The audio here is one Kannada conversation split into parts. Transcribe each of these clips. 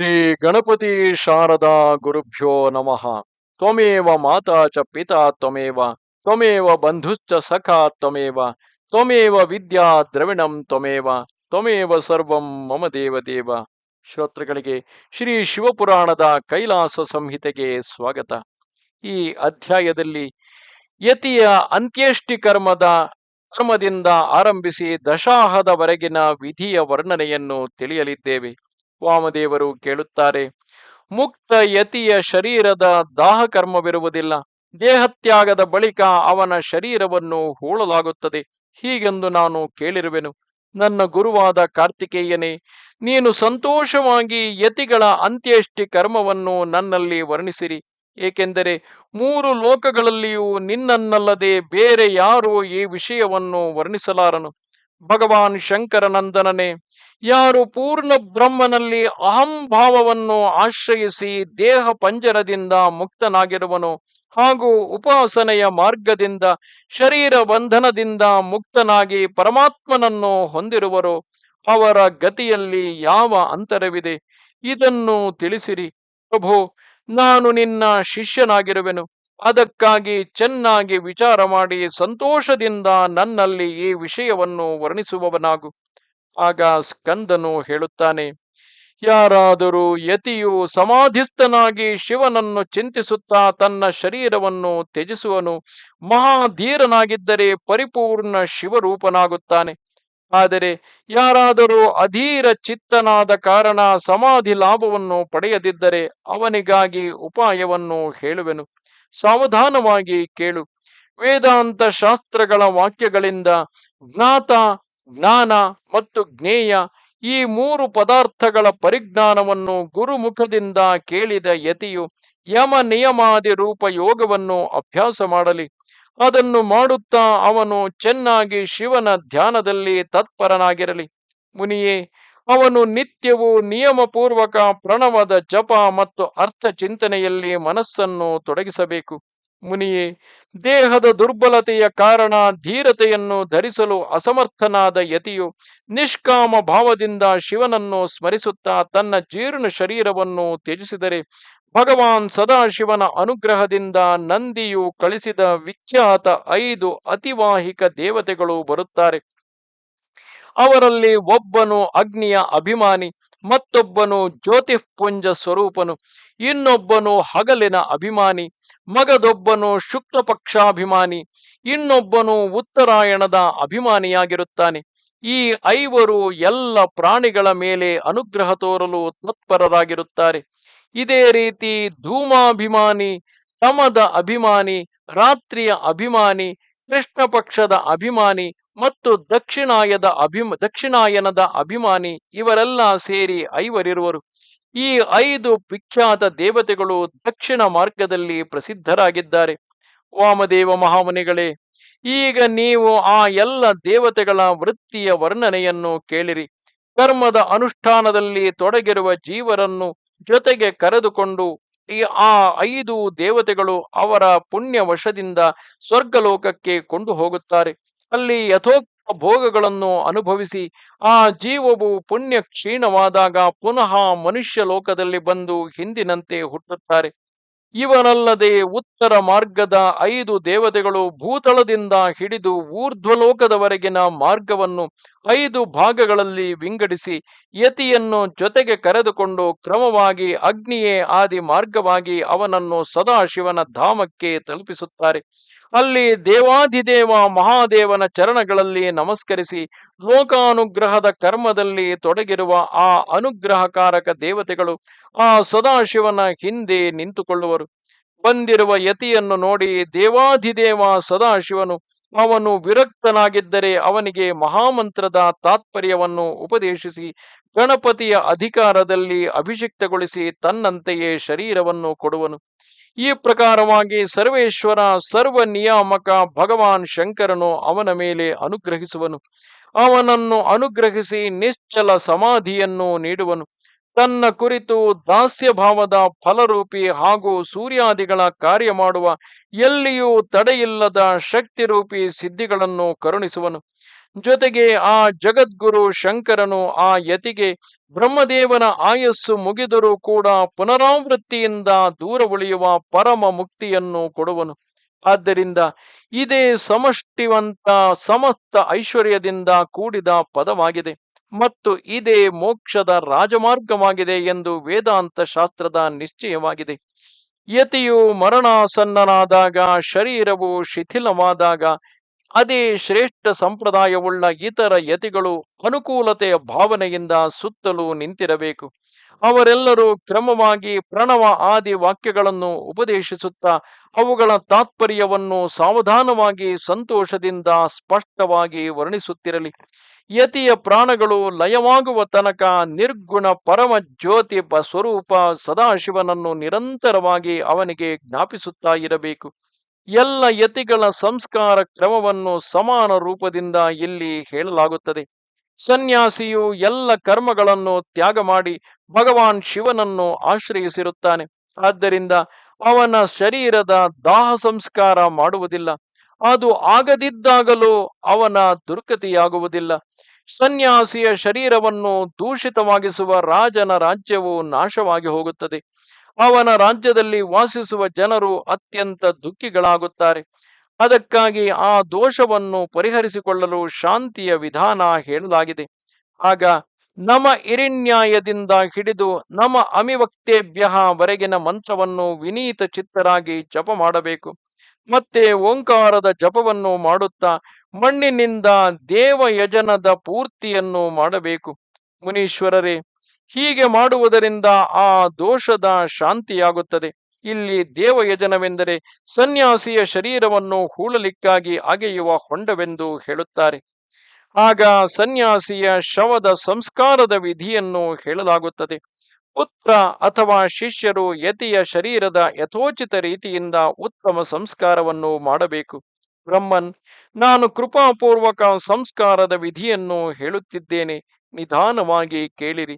ಶ್ರೀ ಗಣಪತಿ ಶಾರದಾ ಗುರುಭ್ಯೋ ನಮಃ. ತ್ವಮೇವ ಮಾತಾ ಚ ಪಿತಾ ತ್ವಮೇವ ತ್ವಮೇವ ಬಂಧುಶ್ಚ ಸಖಾ ತ್ವಮೇವ ತ್ವಮೇವ ವಿದ್ಯಾ ದ್ರವಿಣಂ ತ್ವಮೇವ ತ್ವಮೇವ ಸರ್ವಂ ಮಮ ದೇವದೇವ. ಶ್ರೋತೃಗಳಿಗೆ ಶ್ರೀ ಶಿವಪುರಾಣದ ಕೈಲಾಸ ಸಂಹಿತೆಗೆ ಸ್ವಾಗತ. ಈ ಅಧ್ಯಾಯದಲ್ಲಿ ಯತಿಯ ಅಂತ್ಯೇಷ್ಟಿ ಕರ್ಮದ ಕರ್ಮದಿಂದ ಆರಂಭಿಸಿ ದಶಾಹದವರೆಗಿನ ವಿಧಿಯ ವರ್ಣನೆಯನ್ನು ತಿಳಿಯಲಿದ್ದೇವೆ. ವಾಮದೇವರು ಕೇಳುತ್ತಾರೆ, ಮುಕ್ತ ಯತಿಯ ಶರೀರದ ದಾಹ ಕರ್ಮವಿರುವುದಿಲ್ಲ ದೇಹತ್ಯಾಗದ ಬಳಿಕ ಅವನ ಶರೀರವನ್ನು ಹೂಳಲಾಗುತ್ತದೆ. ಹೀಗೆಂದು ನಾನು ಕೇಳಿರುವೆನು. ನನ್ನ ಗುರುವಾದ ಕಾರ್ತಿಕೇಯನೇ, ನೀನು ಸಂತೋಷವಾಗಿ ಯತಿಗಳ ಅಂತ್ಯೇಷ್ಟಿ ಕರ್ಮವನ್ನು ನನ್ನಲ್ಲಿ ವರ್ಣಿಸಿರಿ. ಏಕೆಂದರೆ ಮೂರು ಲೋಕಗಳಲ್ಲಿಯೂ ನಿನ್ನನ್ನಲ್ಲದೆ ಬೇರೆ ಯಾರೂ ಈ ವಿಷಯವನ್ನು ವರ್ಣಿಸಲಾರನು. ಭಗವಾನ್ ಶಂಕರನಂದನನೇ, ಯಾರು ಪೂರ್ಣ ಬ್ರಹ್ಮನಲ್ಲಿ ಅಹಂಭಾವವನ್ನು ಆಶ್ರಯಿಸಿ ದೇಹ ಪಂಜರದಿಂದ ಮುಕ್ತನಾಗಿರುವನು ಹಾಗೂ ಉಪಾಸನೆಯ ಮಾರ್ಗದಿಂದ, ಶರೀರ ಬಂಧನದಿಂದ ಮುಕ್ತನಾಗಿ ಪರಮಾತ್ಮನನ್ನು ಹೊಂದಿರುವರು. ಅವರ ಗತಿಯಲ್ಲಿ ಯಾವ ಅಂತರವಿದೆ? ಇದನ್ನು ತಿಳಿಸಿರಿ. ಪ್ರಭು, ನಾನು ನಿನ್ನ ಶಿಷ್ಯನಾಗಿರುವೆನು. ಅದಕ್ಕಾಗಿ ಚೆನ್ನಾಗಿ ವಿಚಾರ ಮಾಡಿ ಸಂತೋಷದಿಂದ ನನ್ನಲ್ಲಿ ಈ ವಿಷಯವನ್ನು ವರ್ಣಿಸುವವನಾಗು. ಆಗ ಸ್ಕಂದನು ಹೇಳುತ್ತಾನೆ, ಯಾರಾದರೂ ಯತಿಯು ಸಮಾಧಿಸ್ಥನಾಗಿ ಶಿವನನ್ನು ಚಿಂತಿಸುತ್ತಾ ತನ್ನ ಶರೀರವನ್ನು ತ್ಯಜಿಸುವನು, ಮಹಾಧೀರನಾಗಿದ್ದರೆ ಪರಿಪೂರ್ಣ ಶಿವರೂಪನಾಗುತ್ತಾನೆ. ಆದರೆ ಯಾರಾದರೂ ಅಧೀರ ಚಿತ್ತನಾದ ಕಾರಣ ಸಮಾಧಿ ಲಾಭವನ್ನು ಪಡೆಯದಿದ್ದರೆ ಅವನಿಗಾಗಿ ಉಪಾಯವನ್ನು ಹೇಳುವೆನು. ಸಾವಧಾನವಾಗಿ ಕೇಳು. ವೇದಾಂತ ಶಾಸ್ತ್ರಗಳ ವಾಕ್ಯಗಳಿಂದ ಜ್ಞಾತ, ಜ್ಞಾನ ಮತ್ತು ಜ್ಞೇಯ ಈ ಮೂರು ಪದಾರ್ಥಗಳ ಪರಿಜ್ಞಾನವನ್ನು ಗುರುಮುಖದಿಂದ ಕೇಳಿದ ಯತಿಯು ಯಮ ನಿಯಮಾದಿ ರೂಪ ಯೋಗವನ್ನು ಅಭ್ಯಾಸ ಮಾಡಲಿ. ಅದನ್ನು ಮಾಡುತ್ತಾ ಅವನು ಚೆನ್ನಾಗಿ ಶಿವನ ಧ್ಯಾನದಲ್ಲಿ ತತ್ಪರನಾಗಿರಲಿ. ಮುನಿಯೇ ಅವನು ನಿತ್ಯವೂ ನಿಯಮಪೂರ್ವಕ ಪ್ರಣವದ ಜಪ ಮತ್ತು ಅರ್ಥ ಚಿಂತನೆಯಲ್ಲಿ ಮನಸ್ಸನ್ನು ತೊಡಗಿಸಬೇಕು. ಮುನಿಯೇ, ದೇಹದ ದುರ್ಬಲತೆಯ ಕಾರಣ ಧೀರತೆಯನ್ನು ಧರಿಸಲು ಅಸಮರ್ಥನಾದ ಯತಿಯು ನಿಷ್ಕಾಮ ಭಾವದಿಂದ ಶಿವನನ್ನು ಸ್ಮರಿಸುತ್ತಾ ತನ್ನ ಜೀರ್ಣ ಶರೀರವನ್ನು ತ್ಯಜಿಸಿದರೆ ಭಗವಾನ್ ಸದಾಶಿವನ ಅನುಗ್ರಹದಿಂದ ನಂದಿಯು ಕಳಿಸಿದ ವಿಖ್ಯಾತ ಐದು ಅತಿವಾಹಿಕ ದೇವತೆಗಳು ಬರುತ್ತಾರೆ. ಅವರಲ್ಲಿ ಒಬ್ಬನು ಅಗ್ನಿಯ ಅಭಿಮಾನಿ, ಮತ್ತೊಬ್ಬನು ಜ್ಯೋತಿಪುಂಜ ಸ್ವರೂಪನು, ಇನ್ನೊಬ್ಬನು ಹಗಲಿನ ಅಭಿಮಾನಿ, ಮಗದೊಬ್ಬನು ಶುಕ್ಲ ಪಕ್ಷಾಭಿಮಾನಿ ಇನ್ನೊಬ್ಬನು ಉತ್ತರಾಯಣದ ಅಭಿಮಾನಿಯಾಗಿರುತ್ತಾನೆ. ಈ ಐವರು ಎಲ್ಲ ಪ್ರಾಣಿಗಳ ಮೇಲೆ ಅನುಗ್ರಹ ತೋರಲು ತತ್ಪರರಾಗಿರುತ್ತಾರೆ. ಇದೇ ರೀತಿ ಧೂಮಾಭಿಮಾನಿ, ತಮದ ಅಭಿಮಾನಿ, ರಾತ್ರಿಯ ಅಭಿಮಾನಿ ಕೃಷ್ಣ ಪಕ್ಷದ ಅಭಿಮಾನಿ ಮತ್ತು ದಕ್ಷಿಣಾಯದ ಅಭಿಮ, ದಕ್ಷಿಣಾಯನದ ಅಭಿಮಾನಿ ಇವರೆಲ್ಲ ಸೇರಿ ಐವರಿರುವರು. ಈ ಐದು ವಿಖ್ಯಾತ ದೇವತೆಗಳು ದಕ್ಷಿಣ ಮಾರ್ಗದಲ್ಲಿ ಪ್ರಸಿದ್ಧರಾಗಿದ್ದಾರೆ. ವಾಮದೇವ ಮಹಾಮುನಿಗಳೇ, ಈಗ ನೀವು ಆ ಎಲ್ಲ ದೇವತೆಗಳ ವೃತ್ತಿಯ ವರ್ಣನೆಯನ್ನು ಕೇಳಿರಿ. ಕರ್ಮದ ಅನುಷ್ಠಾನದಲ್ಲಿ ತೊಡಗಿರುವ ಜೀವರನ್ನು ಜೊತೆಗೆ ಕರೆದುಕೊಂಡು ಈ ಆ ಐದು ದೇವತೆಗಳು ಅವರ ಪುಣ್ಯ ವಶದಿಂದ ಸ್ವರ್ಗಲೋಕಕ್ಕೆ ಕೊಂಡು ಹೋಗುತ್ತಾರೆ ಅಲ್ಲಿ ಯಥೋಕ್ತ ಭೋಗಗಳನ್ನು ಅನುಭವಿಸಿ ಆ ಜೀವವು ಪುಣ್ಯ ಕ್ಷೀಣವಾದಾಗ ಪುನಃ ಮನುಷ್ಯ ಲೋಕದಲ್ಲಿ ಬಂದು ಹಿಂದಿನಂತೆ ಹುಟ್ಟುತ್ತಾರೆ. ಇವರಲ್ಲದೆ ಉತ್ತರ ಮಾರ್ಗದ ಐದು ದೇವತೆಗಳು ಭೂತಳದಿಂದ ಹಿಡಿದು ಊರ್ಧ್ವಲೋಕದವರೆಗಿನ ಮಾರ್ಗವನ್ನು ಐದು ಭಾಗಗಳಲ್ಲಿ ವಿಂಗಡಿಸಿ ಯತಿಯನ್ನು ಜೊತೆಗೆ ಕರೆದುಕೊಂಡು ಕ್ರಮವಾಗಿ ಅಗ್ನಿಯೇ ಆದಿ ಮಾರ್ಗವಾಗಿ ಅವನನ್ನು ಸದಾಶಿವನ ಧಾಮಕ್ಕೆ ತಲುಪಿಸುತ್ತಾರೆ. ಅಲ್ಲಿ ದೇವಾಧಿದೇವ ಮಹಾದೇವನ ಚರಣಗಳಲ್ಲಿ ನಮಸ್ಕರಿಸಿ ಲೋಕಾನುಗ್ರಹದ ಕರ್ಮದಲ್ಲಿ ತೊಡಗಿರುವ ಆ ಅನುಗ್ರಹಕಾರಕ ದೇವತೆಗಳು ಆ ಸದಾಶಿವನ ಹಿಂದೆ ನಿಂತುಕೊಳ್ಳುವರು. ಬಂದಿರುವ ಯತಿಯನ್ನು ನೋಡಿ ದೇವಾಧಿದೇವ ಸದಾಶಿವನು ಅವನು ವಿರಕ್ತನಾಗಿದ್ದರೆ ಅವನಿಗೆ ಮಹಾಮಂತ್ರದ ತಾತ್ಪರ್ಯವನ್ನು ಉಪದೇಶಿಸಿ, ಗಣಪತಿಯ ಅಧಿಕಾರದಲ್ಲಿ ಅಭಿಷಿಕ್ತಗೊಳಿಸಿ ತನ್ನಂತೆಯೇ ಶರೀರವನ್ನು ಕೊಡುವನು. ಈ ಪ್ರಕಾರವಾಗಿ ಸರ್ವೇಶ್ವರ ಸರ್ವ ನಿಯಾಮಕ ಭಗವಾನ್ ಶಂಕರನು ಅವನ ಮೇಲೆ ಅನುಗ್ರಹಿಸುವನು. ಅವನನ್ನು ಅನುಗ್ರಹಿಸಿ ನಿಶ್ಚಲ ಸಮಾಧಿಯನ್ನು ನೀಡುವನು. ತನ್ನ ಕುರಿತು ದಾಸ್ಯ ಭಾವದ ಫಲರೂಪಿ ಹಾಗೂ ಸೂರ್ಯಾದಿಗಳ ಕಾರ್ಯ ಮಾಡುವ ಎಲ್ಲಿಯೂ ತಡೆಯಿಲ್ಲದ ಶಕ್ತಿರೂಪಿ ಸಿದ್ಧಿಗಳನ್ನು ಕರುಣಿಸುವನು. ಜೊತೆಗೆ ಆ ಜಗದ್ಗುರು ಶಂಕರನು ಆ ಯತಿಗೆ ಬ್ರಹ್ಮದೇವನ ಆಯಸ್ಸು ಮುಗಿದರೂ ಕೂಡ ಪುನರಾವೃತ್ತಿಯಿಂದ ದೂರ ಉಳಿಯುವ ಪರಮ ಮುಕ್ತಿಯನ್ನು ಕೊಡುವನು. ಆದ್ದರಿಂದ ಇದೇ ಸಮಷ್ಟಿವಂತ ಸಮಸ್ತ ಐಶ್ವರ್ಯದಿಂದ ಕೂಡಿದ ಪದವಾಗಿದೆ. ಮತ್ತು ಇದೇ ಮೋಕ್ಷದ ರಾಜಮಾರ್ಗವಾಗಿದೆ ಎಂದು ವೇದಾಂತ ಶಾಸ್ತ್ರದ ನಿಶ್ಚಯವಾಗಿದೆ. ಯತಿಯು ಮರಣಾಸನ್ನನಾದಾಗ, ಶರೀರವು ಶಿಥಿಲವಾದಾಗ, ಅದೇ ಶ್ರೇಷ್ಠ ಸಂಪ್ರದಾಯವುಳ್ಳ ಇತರ ಯತಿಗಳು ಅನುಕೂಲತೆಯ ಭಾವನೆಯಿಂದ ಸುತ್ತಲೂ ನಿಂತಿರಬೇಕು. ಅವರೆಲ್ಲರೂ ಕ್ರಮವಾಗಿ ಪ್ರಣವ ಆದಿ ವಾಕ್ಯಗಳನ್ನು ಉಪದೇಶಿಸುತ್ತಾ, ಅವುಗಳ ತಾತ್ಪರ್ಯವನ್ನು ಸಾವಧಾನವಾಗಿ, ಸಂತೋಷದಿಂದ ಸ್ಪಷ್ಟವಾಗಿ ವರ್ಣಿಸುತ್ತಿರಲಿ. ಯತಿಯ ಪ್ರಾಣಗಳು ಲಯವಾಗುವ ತನಕ ನಿರ್ಗುಣ ಪರಮ ಜ್ಯೋತಿ ಸ್ವರೂಪ ಸದಾಶಿವನನ್ನು ನಿರಂತರವಾಗಿ ಅವನಿಗೆ ಜ್ಞಾಪಿಸುತ್ತಾ ಇರಬೇಕು. ಎಲ್ಲ ಯತಿಗಳ ಸಂಸ್ಕಾರ ಕ್ರಮವನ್ನು ಸಮಾನ ರೂಪದಿಂದ ಇಲ್ಲಿ ಹೇಳಲಾಗುತ್ತದೆ. ಸನ್ಯಾಸಿಯು ಎಲ್ಲ ಕರ್ಮಗಳನ್ನು ತ್ಯಾಗ ಮಾಡಿ ಭಗವಾನ್ ಶಿವನನ್ನು ಆಶ್ರಯಿಸಿರುತ್ತಾನೆ. ಆದ್ದರಿಂದ ಅವನ ಶರೀರದ ದಾಹ ಸಂಸ್ಕಾರ ಮಾಡುವುದಿಲ್ಲ. ಅದು ಆಗದಿದ್ದಾಗಲೂ ಅವನ ದುರ್ಗತಿಯಾಗುವುದಿಲ್ಲ ಸನ್ಯಾಸಿಯ ಶರೀರವನ್ನು ದೂಷಿತವಾಗಿಸುವ ರಾಜನ ರಾಜ್ಯವು ನಾಶವಾಗಿ ಹೋಗುತ್ತದೆ. ಅವನ ರಾಜ್ಯದಲ್ಲಿ ವಾಸಿಸುವ ಜನರು ಅತ್ಯಂತ ದುಃಖಿಗಳಾಗುತ್ತಾರೆ. ಅದಕ್ಕಾಗಿ ಆ ದೋಷವನ್ನು ಪರಿಹರಿಸಿಕೊಳ್ಳಲು ಶಾಂತಿಯ ವಿಧಾನ ಹೇಳಲಾಗಿದೆ. ಆಗ ನಮ ಇರಿನ್ಯಾಯದಿಂದ ಹಿಡಿದು ನಮ ಅಮಿವಕ್ತೇಭ್ಯ ವರೆಗಿನ ಮಂತ್ರವನ್ನು ವಿನೀತ ಚಿತ್ತರಾಗಿ ಜಪ ಮಾಡಬೇಕು. ಮತ್ತೆ ಓಂಕಾರದ ಜಪವನ್ನು ಮಾಡುತ್ತಾ ಮಣ್ಣಿನಿಂದ ದೇವಯಜನದ ಪೂರ್ತಿಯನ್ನು ಮಾಡಬೇಕು. ಮುನೀಶ್ವರರೇ, ಹೀಗೆ ಮಾಡುವುದರಿಂದ ಆ ದೋಷದ ಶಾಂತಿಯಾಗುತ್ತದೆ. ಇಲ್ಲಿ ದೇವಯಜನವೆಂದರೆ ಸನ್ಯಾಸಿಯ ಶರೀರವನ್ನು ಹೂಳಲಿಕ್ಕಾಗಿ ಅಗೆಯುವ ಹೊಂಡವೆಂದು ಹೇಳುತ್ತಾರೆ. ಆಗ ಸನ್ಯಾಸಿಯ ಶವದ ಸಂಸ್ಕಾರದ ವಿಧಿಯನ್ನು ಹೇಳಲಾಗುತ್ತದೆ. ಪುತ್ರ ಅಥವಾ ಶಿಷ್ಯರು ಯತಿಯ ಶರೀರದ ಯಥೋಚಿತ ರೀತಿಯಿಂದ ಉತ್ತಮ ಸಂಸ್ಕಾರವನ್ನು ಮಾಡಬೇಕು. ಬ್ರಹ್ಮನ್, ನಾನು ಕೃಪಾಪೂರ್ವಕ ಸಂಸ್ಕಾರದ ವಿಧಿಯನ್ನು ಹೇಳುತ್ತಿದ್ದೇನೆ. ನಿಧಾನವಾಗಿ ಕೇಳಿರಿ.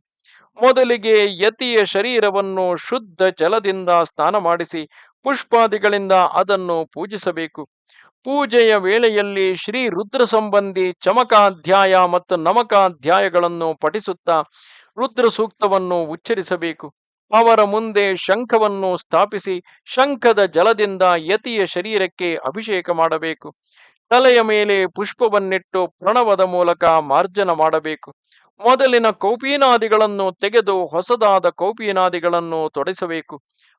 ಮೊದಲಿಗೆ ಯತಿಯ ಶರೀರವನ್ನು ಶುದ್ಧ ಜಲದಿಂದ ಸ್ನಾನ ಮಾಡಿಸಿ, ಪುಷ್ಪಾದಿಗಳಿಂದ ಅದನ್ನು ಪೂಜಿಸಬೇಕು. ಪೂಜೆಯ ವೇಳೆಯಲ್ಲಿ ಶ್ರೀ ರುದ್ರ ಸಂಬಂಧಿ ಚಮಕಾಧ್ಯಾಯ ಮತ್ತು ನಮಕಾಧ್ಯಾಯಗಳನ್ನು ಪಠಿಸುತ್ತಾ ರುದ್ರ ಸೂಕ್ತವನ್ನು ಉಚ್ಚರಿಸಬೇಕು. ಅವರ ಮುಂದೆ ಶಂಖವನ್ನು ಸ್ಥಾಪಿಸಿ ಶಂಖದ ಜಲದಿಂದ ಯತಿಯ ಶರೀರಕ್ಕೆ ಅಭಿಷೇಕ ಮಾಡಬೇಕು. ತಲೆಯ ಮೇಲೆ ಪುಷ್ಪವನ್ನಿಟ್ಟು ಪ್ರಣವದ ಮೂಲಕ ಮಾರ್ಜನ ಮಾಡಬೇಕು. ಮೊದಲಿನ ಕೌಪೀನಾದಿಗಳನ್ನು ತೆಗೆದು ಹೊಸದಾದ ಕೌಪೀನಾದಿಗಳನ್ನು ತೊಡಿಸಬೇಕು.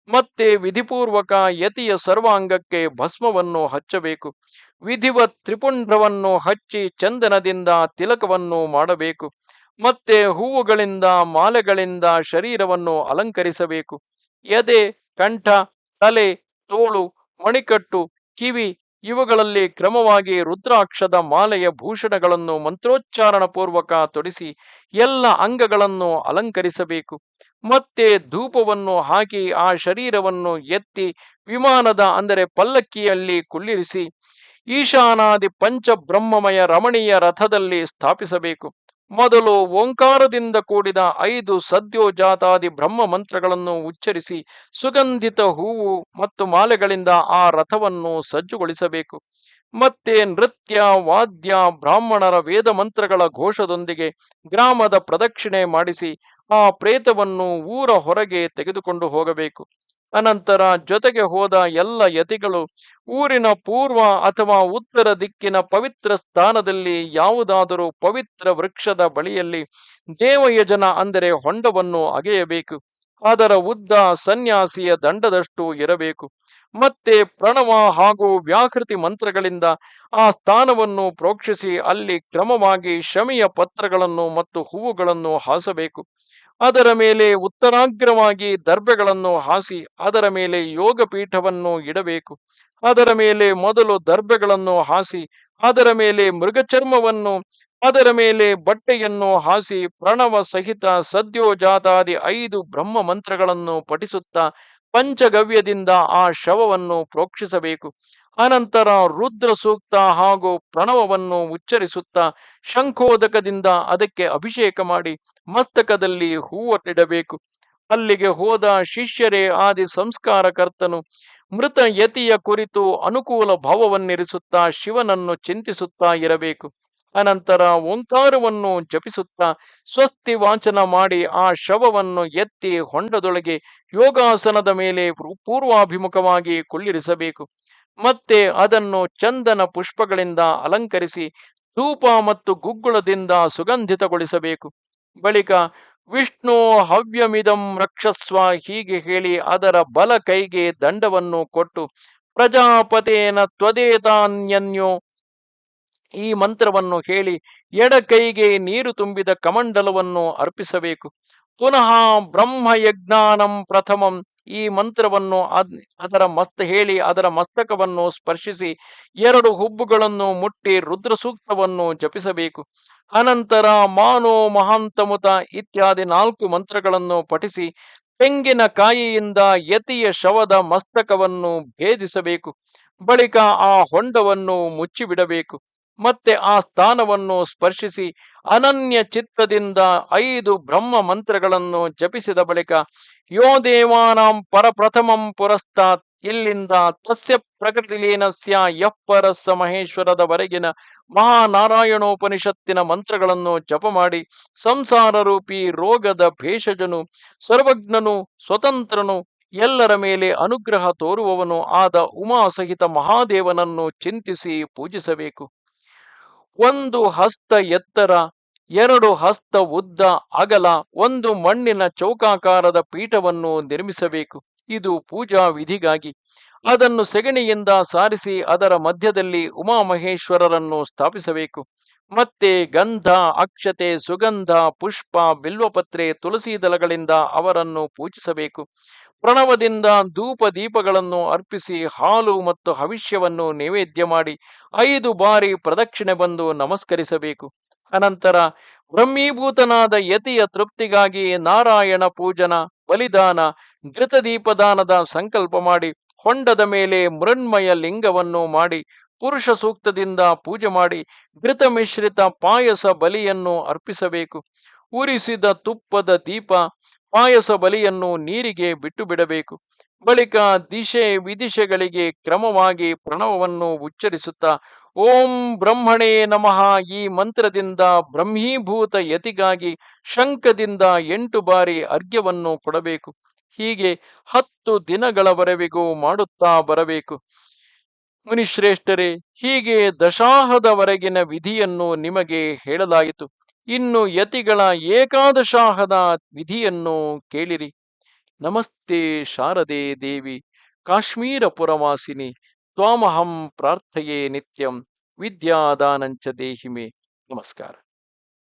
ಮತ್ತೆ ವಿಧಿಪೂರ್ವಕ ಯತಿಯ ಸರ್ವಾಂಗಕ್ಕೆ ಭಸ್ಮವನ್ನು ಹಚ್ಚಬೇಕು. ವಿಧಿವತ್ ತ್ರಿಪುಂಡ್ರವನ್ನು ಹಚ್ಚಿ ಚಂದನದಿಂದ ತಿಲಕವನ್ನು ಮಾಡಬೇಕು. ಮತ್ತೆ ಹೂವುಗಳಿಂದ, ಮಾಲೆಗಳಿಂದ ಶರೀರವನ್ನು ಅಲಂಕರಿಸಬೇಕು. ಎದೆ, ಕಂಠ, ತಲೆ, ತೋಳು, ಮಣಿಕಟ್ಟು, ಕಿವಿ ಇವುಗಳಲ್ಲಿ ಕ್ರಮವಾಗಿ ರುದ್ರಾಕ್ಷದ ಮಾಲೆಯ ಭೂಷಣಗಳನ್ನು ಮಂತ್ರೋಚ್ಚಾರಣ ಪೂರ್ವಕ ತೊಡಿಸಿ ಎಲ್ಲ ಅಂಗಗಳನ್ನು ಅಲಂಕರಿಸಬೇಕು. ಮತ್ತೆ ಧೂಪವನ್ನು ಹಾಕಿ ಆ ಶರೀರವನ್ನು ಎತ್ತಿ ವಿಮಾನದ, ಅಂದರೆ ಪಲ್ಲಕ್ಕಿಯಲ್ಲಿ ಕುಳ್ಳಿರಿಸಿ ಈಶಾನಾದಿ ಪಂಚಬ್ರಹ್ಮಮಯ ರಮಣೀಯ ರಥದಲ್ಲಿ ಸ್ಥಾಪಿಸಬೇಕು. ಮೊದಲು ಓಂಕಾರದಿಂದ ಕೂಡಿದ ಐದು ಸದ್ಯೋಜಾತಾದಿ ಬ್ರಹ್ಮ ಮಂತ್ರಗಳನ್ನು ಉಚ್ಚರಿಸಿ ಸುಗಂಧಿತ ಹೂವು ಮತ್ತು ಮಾಲೆಗಳಿಂದ ಆ ರಥವನ್ನು ಸಜ್ಜುಗೊಳಿಸಬೇಕು. ಮತ್ತೆ ನೃತ್ಯ, ವಾದ್ಯ, ಬ್ರಾಹ್ಮಣರ ವೇದ ಮಂತ್ರಗಳ ಘೋಷದೊಂದಿಗೆ ಗ್ರಾಮದ ಪ್ರದಕ್ಷಿಣೆ ಮಾಡಿಸಿ ಆ ಪ್ರೇತವನ್ನು ಊರ ಹೊರಗೆ ತೆಗೆದುಕೊಂಡು ಹೋಗಬೇಕು. ಅನಂತರ ಜೊತೆಗೆ ಹೋದ ಎಲ್ಲ ಯತಿಗಳು ಊರಿನ ಪೂರ್ವ ಅಥವಾ ಉತ್ತರ ದಿಕ್ಕಿನ ಪವಿತ್ರ ಸ್ಥಾನದಲ್ಲಿ ಯಾವುದಾದರೂ ಪವಿತ್ರ ವೃಕ್ಷದ ಬಳಿಯಲ್ಲಿ ದೇವಯಜನ ಅಂದರೆ ಹೊಂಡವನ್ನು ಅಗೆಯಬೇಕು. ಅದರ ಉದ್ದ ಸನ್ಯಾಸಿಯ ದಂಡದಷ್ಟು ಇರಬೇಕು. ಮತ್ತೆ ಪ್ರಣವ ಹಾಗೂ ವ್ಯಾಕೃತಿ ಮಂತ್ರಗಳಿಂದ ಆ ಸ್ಥಾನವನ್ನು ಪ್ರೋಕ್ಷಿಸಿ ಅಲ್ಲಿ ಕ್ರಮವಾಗಿ ಶಮಿಯ ಪತ್ರಗಳನ್ನು ಮತ್ತು ಹೂವುಗಳನ್ನು ಹಾಸಬೇಕು. ಅದರ ಮೇಲೆ ಉತ್ತರಾಗ್ರವಾಗಿ ದರ್ಬೆಗಳನ್ನು ಹಾಸಿ, ಅದರ ಮೇಲೆ ಯೋಗ ಪೀಠವನ್ನು ಇಡಬೇಕು. ಅದರ ಮೇಲೆ ಮೊದಲು ದರ್ಬೆಗಳನ್ನು ಹಾಸಿ, ಅದರ ಮೇಲೆ ಮೃಗಚರ್ಮವನ್ನು, ಅದರ ಮೇಲೆ ಬಟ್ಟೆಯನ್ನು ಹಾಸಿ, ಪ್ರಣವ ಸಹಿತ ಸದ್ಯೋಜಾತಾದಿ ಐದು ಬ್ರಹ್ಮ ಮಂತ್ರಗಳನ್ನು ಪಠಿಸುತ್ತಾ, ಪಂಚಗವ್ಯದಿಂದ ಆ ಶವವನ್ನು ಪ್ರೋಕ್ಷಿಸಬೇಕು. ಅನಂತರ ರುದ್ರ ಸೂಕ್ತ ಹಾಗೂ ಪ್ರಣವವನ್ನು ಉಚ್ಚರಿಸುತ್ತಾ ಶಂಖೋದಕದಿಂದ ಅದಕ್ಕೆ ಅಭಿಷೇಕ ಮಾಡಿ ಮಸ್ತಕದಲ್ಲಿ ಹೂವನ್ನಿಡಬೇಕು ಅಲ್ಲಿಗೆ ಹೋದ ಶಿಷ್ಯರೇ ಆದಿ ಸಂಸ್ಕಾರಕರ್ತನು ಮೃತ ಯತಿಯ ಕುರಿತು ಅನುಕೂಲ ಭಾವವನ್ನಿರಿಸುತ್ತಾ ಶಿವನನ್ನು ಚಿಂತಿಸುತ್ತಾ ಇರಬೇಕು. ಅನಂತರ ಓಂಕಾರವನ್ನು ಜಪಿಸುತ್ತಾ ಸ್ವಸ್ತಿ ವಾಚನ ಮಾಡಿ ಆ ಶವವನ್ನು ಎತ್ತಿ ಹೊಂಡದೊಳಗೆ ಯೋಗಾಸನದ ಮೇಲೆ ಪೂರ್ವಾಭಿಮುಖವಾಗಿ ಕುಳ್ಳಿರಿಸಬೇಕು. ಮತ್ತೆ ಅದನ್ನು ಚಂದನ ಪುಷ್ಪಗಳಿಂದ ಅಲಂಕರಿಸಿ ಧೂಪ ಮತ್ತು ಗುಗ್ಗುಳದಿಂದ ಸುಗಂಧಿತಗೊಳಿಸಬೇಕು. ಬಳಿಕ, ವಿಷ್ಣು ಹವ್ಯಮಿದಂ ರಕ್ಷಸ್ವ ಹೀಗೆ ಹೇಳಿ ಅದರ ಬಲ ಕೈಗೆ ದಂಡವನ್ನು ಕೊಟ್ಟು, ಪ್ರಜಾಪತೇನ ತ್ವದೇತಾನ್ಯನ್ಯೋ ಈ ಮಂತ್ರವನ್ನು ಹೇಳಿ ಎಡ ಕೈಗೆ ನೀರು ತುಂಬಿದ ಕಮಂಡಲವನ್ನು ಅರ್ಪಿಸಬೇಕು. ಪುನಃ ಬ್ರಹ್ಮಯಜ್ಞಾನಂ ಪ್ರಥಮಂ ಈ ಮಂತ್ರವನ್ನು ಅದರ ಮಸ್ತ ಹೇಳಿ ಅದರ ಮಸ್ತಕವನ್ನು ಸ್ಪರ್ಶಿಸಿ ಎರಡು ಹುಬ್ಬುಗಳನ್ನು ಮುಟ್ಟಿ ರುದ್ರ ಸೂಕ್ತವನ್ನು ಜಪಿಸಬೇಕು. ಅನಂತರ ಮಾನೋ ಮಹಾಂತಮುತ ಇತ್ಯಾದಿ ನಾಲ್ಕು ಮಂತ್ರಗಳನ್ನು ಪಠಿಸಿ ತೆಂಗಿನ ಕಾಯಿಯಿಂದ ಯತಿಯ ಶವದ ಮಸ್ತಕವನ್ನು ಭೇದಿಸಬೇಕು. ಬಳಿಕ ಆ ಹೊಂಡವನ್ನು ಮುಚ್ಚಿಬಿಡಬೇಕು. ಮತ್ತೆ ಆ ಸ್ಥಾನವನ್ನು ಸ್ಪರ್ಶಿಸಿ ಅನನ್ಯ ಚಿತ್ತದಿಂದ ಐದು ಬ್ರಹ್ಮ ಮಂತ್ರಗಳನ್ನು ಜಪಿಸಿದ ಬಳಿಕ, ಯೋ ದೇವಾನಾಂ ಪರಪ್ರಥಮಂ ಪುರಸ್ತಾತ್, ಇಲ್ಲಿಂದ ತಸ್ಯ ಪ್ರಕೃತಿ ಲೀನಸ್ಯ ಯಪ್ಪರಸ್ಸ ಮಹೇಶ್ವರದವರೆಗಿನ ಮಹಾನಾರಾಯಣೋಪನಿಷತ್ತಿನ ಮಂತ್ರಗಳನ್ನು ಜಪ ಮಾಡಿ, ಸಂಸಾರ ರೂಪಿ ರೋಗದ ಭೇಷಜನು, ಸರ್ವಜ್ಞನು, ಸ್ವತಂತ್ರನು, ಎಲ್ಲರ ಮೇಲೆ ಅನುಗ್ರಹ ತೋರುವವನು ಆದ ಉಮಾ ಸಹಿತ ಮಹಾದೇವನನ್ನು ಚಿಂತಿಸಿ ಪೂಜಿಸಬೇಕು. ಒಂದು ಹಸ್ತ ಎತ್ತರ, ಎರಡು ಹಸ್ತ ಉದ್ದ ಅಗಲ, ಒಂದು ಮಣ್ಣಿನ ಚೌಕಾಕಾರದ ಪೀಠವನ್ನು ನಿರ್ಮಿಸಬೇಕು. ಇದು ಪೂಜಾ ವಿಧಿಗಾಗಿ. ಅದನ್ನು ಸೆಗಣಿಯಿಂದ ಸಾರಿಸಿ ಅದರ ಮಧ್ಯದಲ್ಲಿ ಉಮಾಮಹೇಶ್ವರರನ್ನು ಸ್ಥಾಪಿಸಬೇಕು. ಮತ್ತೆ ಗಂಧ, ಅಕ್ಷತೆ, ಸುಗಂಧ, ಪುಷ್ಪ, ಬಿಲ್ವಪತ್ರೆ, ತುಳಸಿ ದಳಗಳಿಂದ ಅವರನ್ನು ಪೂಜಿಸಬೇಕು. ಪ್ರಣವದಿಂದ ಧೂಪ ದೀಪಗಳನ್ನು ಅರ್ಪಿಸಿ ಹಾಲು ಮತ್ತು ಹವಿಷ್ಯವನ್ನು ನೈವೇದ್ಯ ಮಾಡಿ ಐದು ಬಾರಿ ಪ್ರದಕ್ಷಿಣೆ ಬಂದು ನಮಸ್ಕರಿಸಬೇಕು. ಅನಂತರ ಬ್ರಹ್ಮೀಭೂತನಾದ ಯತಿಯ ತೃಪ್ತಿಗಾಗಿ ನಾರಾಯಣ ಪೂಜನ, ಬಲಿದಾನ, ಘೃತದೀಪದಾನದ ಸಂಕಲ್ಪ ಮಾಡಿ ಹೊಂಡದ ಮೇಲೆ ಮೃಣ್ಮಯ ಲಿಂಗವನ್ನು ಮಾಡಿ ಪುರುಷ ಸೂಕ್ತದಿಂದ ಪೂಜೆ ಮಾಡಿ ಘೃತ ಮಿಶ್ರಿತ ಪಾಯಸ ಬಲಿಯನ್ನು ಅರ್ಪಿಸಬೇಕು. ಉರಿಸಿದ ತುಪ್ಪದ ದೀಪ ಪಾಯಸ ಬಲಿಯನ್ನು ನೀರಿಗೆ ಬಿಟ್ಟು ಬಿಡಬೇಕು ಬಳಿಕ ದಿಶೆ ವಿದಿಶೆಗಳಿಗೆ ಕ್ರಮವಾಗಿ ಪ್ರಣವವನ್ನು ಉಚ್ಚರಿಸುತ್ತಾ ಓಂ ಬ್ರಹ್ಮಣೇ ನಮಃ ಈ ಮಂತ್ರದಿಂದ ಬ್ರಹ್ಮೀಭೂತ ಯತಿಗಾಗಿ ಶಂಖದಿಂದ ಎಂಟು ಬಾರಿ ಅರ್ಘ್ಯವನ್ನು ಕೊಡಬೇಕು. ಹೀಗೆ ಹತ್ತು ದಿನಗಳವರೆವಿಗೂ ಮಾಡುತ್ತಾ ಬರಬೇಕು. ಮುನಿಶ್ರೇಷ್ಠರೇ, ಹೀಗೆ ದಶಾಹದವರೆಗಿನ ವಿಧಿಯನ್ನು ನಿಮಗೆ ಹೇಳಲಾಯಿತು. ಇನ್ನು ಯತಿಗಳ ಏಕಾದಶಾಹದ ವಿಧಿಯನ್ನು ಕೇಳಿರಿ. ನಮಸ್ತೆ ಶಾರದೆ ದೇವಿ, ಕಾಶ್ಮೀರ ಪುರವಾಸಿನಿ, ತ್ವಾಮಹಂ ಪ್ರಾರ್ಥಯೇ ನಿತ್ಯಂ, ವಿದ್ಯಾದಾನಂಚ ದೇಹಿಮೆ. ನಮಸ್ಕಾರ.